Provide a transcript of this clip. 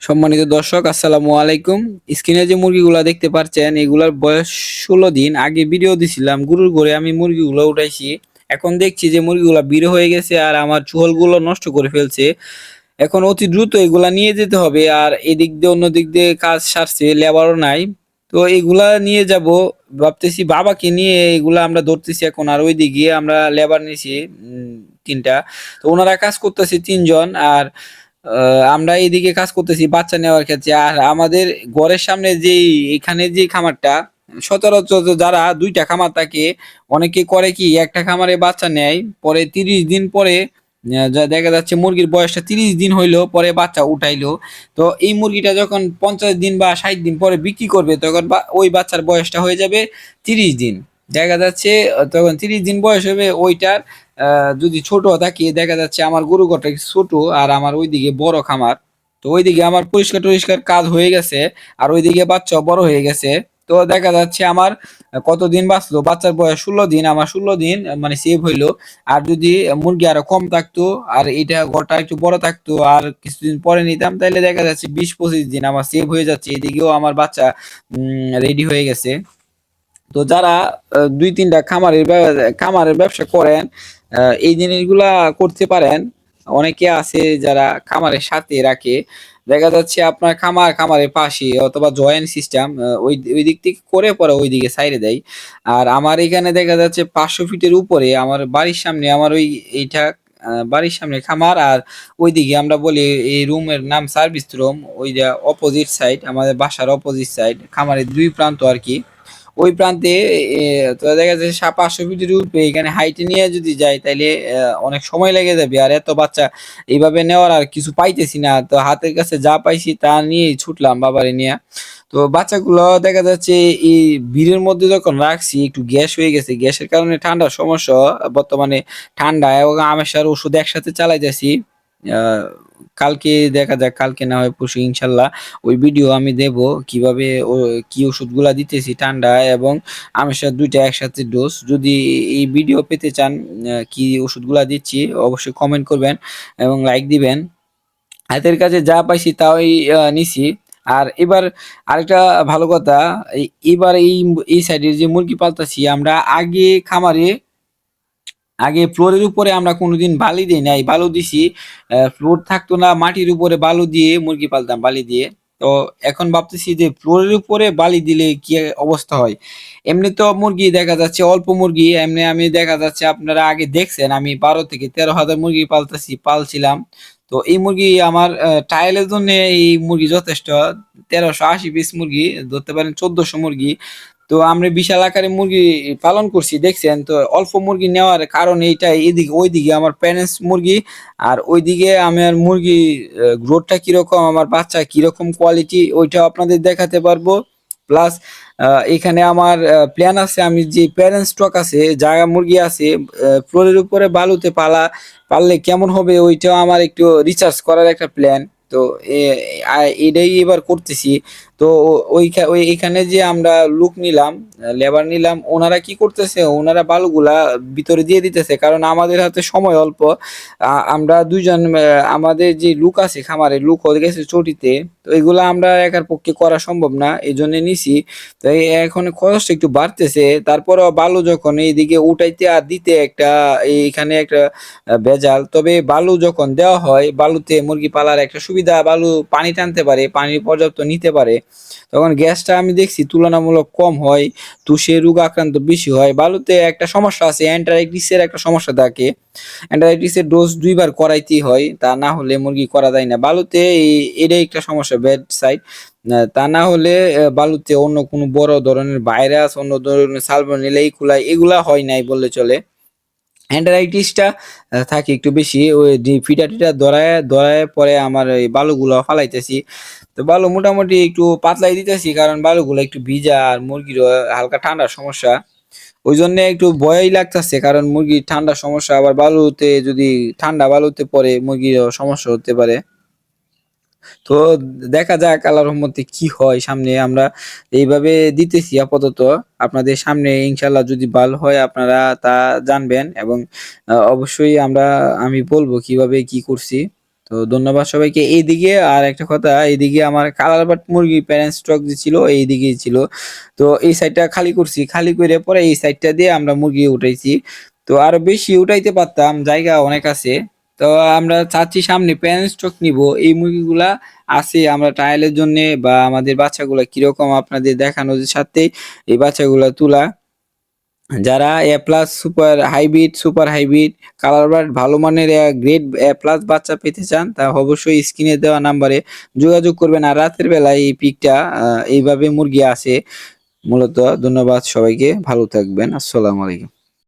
সম্মানিত দর্শক, আসসালামু আলাইকুম। স্ক্রিনে যে মুরগিগুলা দেখতে পাচ্ছেন, এগুলার বয়স ষোলো দিন। আগে ভিডিও দিছিলাম, গুরুর ঘরে আমি মুরগিগুলো উঠাইছি। এখন দেখছি যে মুরগিগুলা বিড়ে হয়ে গেছে আর আমার চুহলগুলো নষ্ট করে ফেলছে। এখন অতি দ্রুত এগুলা নিয়ে যেতে হবে আর এদিক দিয়ে অন্য দিক দিয়ে কাজ সারছে, লেবারও নাই। তো এগুলা নিয়ে যাব, ভাবতেছি বাবাকে নিয়ে এগুলা আমরা ধরতেছি এখন আর ওইদিকে আমরা লেবার নিয়েছি তিনটা। তো ওনারা কাজ করতেছে তিনজন আর আমরা এইদিকে কাজ করতেছি বাচ্চা নেওয়ার ক্ষেত্রে। আর আমাদের ঘরের সামনে যে এখানে যে খামারটা, সচরাচর যারা দুইটা খামার থাকে, অনেকে করে কি, একটা খামারে বাচ্চা নেয়, পরে তিরিশ দিন পরে যা দেখা যাচ্ছে মুরগির বয়সটা তিরিশ দিন হইল, পরে বাচ্চা উঠাইলো। তো এই মুরগিটা যখন পঞ্চাশ দিন বা ষাট দিন পরে বিক্রি করবে, তখন ওই বাচ্চার বয়সটা হয়ে যাবে তিরিশ দিন। দেখা যাচ্ছে তখন তিরিশ দিন বয়স হবে ওইটার যদি ছোট থাকে, দেখা যাচ্ছে আমার গরু ঘরটা ছোট আর আমার ওইদিকে বড় খামার। তো ওইদিকে আমার পরিষ্কার টরিষ্কার কাজ হয়ে গেছে আর ওইদিকে বাচ্চা বড় হয়ে গেছে। তো দেখা যাচ্ছে আমার কতদিন বাঁচলো? বাচ্চার বয়স ষোলো দিন, আমার ষোলো দিন মানে সেভ হইল। আর যদি মুরগি আরও কম থাকতো আর এটা ঘরটা একটু বড় থাকতো আর কিছুদিন পরে নিতাম তাহলে দেখা যাচ্ছে বিশ পঁচিশ দিন আমার সেভ হয়ে যাচ্ছে। এদিকেও আমার বাচ্চা রেডি হয়ে গেছে। তো যারা দুই তিনটা খামারের খামারের ব্যবসা করেন এই জিনিসগুলা করতে পারেন। অনেকে আছে যারা খামারের সাথে রাখে। দেখা যাচ্ছে আপনার খামার খামারের পাশে অথবা জয়েন্ট সিস্টেম ওই ওই দিক থেকে করে পরে ওই দিকে সাইডে দেয়। আর আমার এখানে দেখা যাচ্ছে পাঁচশো ফিটের উপরে আমার বাড়ির সামনে, আমার ওই এইটা বাড়ির সামনে খামার। আর ওইদিকে আমরা বলি এই রুমের নাম সার্ভিস রুম ওই যে অপোজিট সাইড আমাদের বাসার অপোজিট সাইড খামারের দুই প্রান্ত আর কি। ওই প্রান্তে তো দেখা যাচ্ছে সা- পাঁচশো ফিটের উপরে এখানে হাইটে নিয়ে যদি যাই তাহলে অনেক সময় লেগে যাবে। আর এত বাচ্চা এইভাবে নেওয়ার আর কিছু পাইতেছি না। তো হাতের কাছে যা পাইছি তা নিয়েই ছুটলাম বাবারে নিয়ে। তো বাচ্চাগুলো দেখা যাচ্ছে এই ভিড়ের মধ্যে যখন রাখছি একটু গ্যাস হয়ে গেছে। গ্যাসের কারণে ঠান্ডার সমস্যা বর্তমানে ঠান্ডা এবং আমেশার ওষুধ একসাথে চালাইতেছি। আহ, কালকে দেখা যাক, কালকে না হয় পরশু, ইনশাল্লাহ। ওই ভিডিও আমি দেব কীভাবে ও, কি ওষুধগুলা দিতেছি ঠান্ডা এবং আমেশার দুইটা একসাথে ডোজ যদি এই ভিডিও পেতে চান কি ওষুধগুলা দিচ্ছি, অবশ্যই কমেন্ট করবেন এবং লাইক দিবেন। হাতের কাছে যা পাইছি তাই নিছি। আর এবার আরেকটা ভালো কথা এবার এই এই সাইডে যে মুরগি পালতাছি, আমরা আগে খামারে আগে ফ্লোরের উপরে আমরা কোনোদিন বালি দিই নাই, বালু দিছি। ফ্লোর থাকতো না, মাটির উপরে বালু দিয়ে মুরগি পালতাম, বালি দিয়ে। তো এখন ভাবতেছি যে ফ্লোরের উপরে বালি দিলে কি অবস্থা হয়? এমনি তো মুরগি দেখা যাচ্ছে, অল্প মুরগি, এমনি আমি দেখা যাচ্ছে আপনারা আগে দেখছেন, আমি বারো থেকে তেরো হাজার মুরগি পালতেছি, পালছিলাম। তো এই মুরগি আমার টাইলের জন্য এই মুরগি যথেষ্ট, তেরোশো আশি পিস মুরগি, ধরতে পারেন চোদ্দশো মুরগি। তো আমরা বিশাল আকারে মুরগি পালন করছি, দেখছেন? তো অল্প মুরগি নেওয়ার কারণ এইটা এদিকে ওইদিকে আমার প্যারেন্টস মুরগি, আর ওইদিকে আমার মুরগি গ্রোথটা কীরকম, আমার বাচ্চা কীরকম কোয়ালিটি ওইটাও আপনাদের দেখাতে পারব। প্লাস এখানে আমার প্ল্যান আছে, আমি যে প্যারেন্ট স্টক আছে, জায়গা মুরগি আছে ফ্লোরের উপরে বালুতে পালা পারলে কেমন হবে, ওইটাও আমার একটু রিচার্জ করার একটা প্ল্যান তো এটাই এবার করতেছি। তো ওই এখানে যে আমরা লুক নিলাম লেবার নিলাম ওনারা কি করতেছে? ওনারা বালুগুলা ভিতরে দিয়ে দিতেছে কারণ আমাদের হাতে সময় অল্প। আমরা দুইজন আহ, আমাদের যে লুক আছে খামারে লুক হয়ে গেছে চটিতে তো এগুলা আমরা একার পক্ষে করা সম্ভব না এই জন্য নিছি। তো এখন খরচ একটু বাড়তেছে তারপরেও বালু যখন এইদিকে উঠাইতে আর দিতে একটা এইখানে একটা ভেজাল তবে বালু যখন দেওয়া হয় বালুতে মুরগি পালার একটা সুবিধা বালু পানি টানতে পারে, পানি পর্যাপ্ত নিতে পারে, তখন গ্যাসটা আমি দেখছি তুলনামূলক কম হয়, তুষে রোগ আক্রান্ত বেশি হয়। বালুতে একটা সমস্যা আছে, অ্যান্টারাইটিসের একটা সমস্যা থাকে। অ্যান্টারাইটিসের ডোজ দুইবার করাইতেই হয়, তা না হলে মুরগি করা যায় না। বালুতে এই- এটাই একটা সমস্যা ব্যাড সাইড তা না হলে বালুতে অন্য কোনো বড় ধরনের ভাইরাস অন্য ধরনের সালমোনেলা ইকুলাই এগুলা হয় নাই বললে চলে। অ্যান্টারাইটিসটা থাকে একটু বেশি, ওই ফিটা টিটা দড়ায় দড়ায় পরে আমার এই বালুগুলো ফালাইতেছি। তো বালু মোটামুটি একটু পাতলাই দিতেছি, কারণ বালুগুলো একটু ভিজা আর মুরগিরও হালকা ঠান্ডার সমস্যা। ওই জন্য একটু ভয়ই লাগতেছে, কারণ মুরগির ঠান্ডার সমস্যা, আবার বালুতে যদি ঠান্ডা বালুতে পরে মুরগিরও সমস্যা হতে পারে। তো দেখা যাক আল্লাহর রহমতে কি হয় সামনে। আমরা এইভাবে দিতেছি আপাতত। আপনাদের সামনে ইনশাল্লাহ যদি ভালো হয় আপনারা তা জানবেন এবং অবশ্যই আমরা, আমি বলব কীভাবে কি করছি। তো ধন্যবাদ সবাইকে। এইদিকে আর একটা কথা, এইদিকে আমার কালার বাট মুরগি প্যারেন্ট স্টক যে ছিল, এইদিকেই ছিল। তো এই সাইডটা খালি করছি। খালি করে পরে এই সাইডটা দিয়ে আমরা মুরগি উঠাইছি। তো আরও বেশি উঠাইতে পারতাম, জায়গা অনেক আছে। তো আমরা চাচ্ছি সামনে প্যারেন্ট স্টক নিব। এই মুরগিগুলা আছে আমরা ট্রায়ালের জন্য বা আমাদের বাচ্চাগুলা কীরকম আপনাদের দেখানোর সাথে এই বাচ্চাগুলা তুলা। যারা A plus super hybrid super hybrid colour bird ভালো মানের গ্রেড এ প্লাস বাচ্চা পেতে চান, তা অবশ্যই স্ক্রিনে দেওয়া নাম্বারে যোগাযোগ করবেন। আর রাতের বেলায় এই পিকটা এইভাবে মুরগি আসে। মূলত ধন্যবাদ সবাইকে, ভালো থাকবেন। আসসালামু আলাইকুম।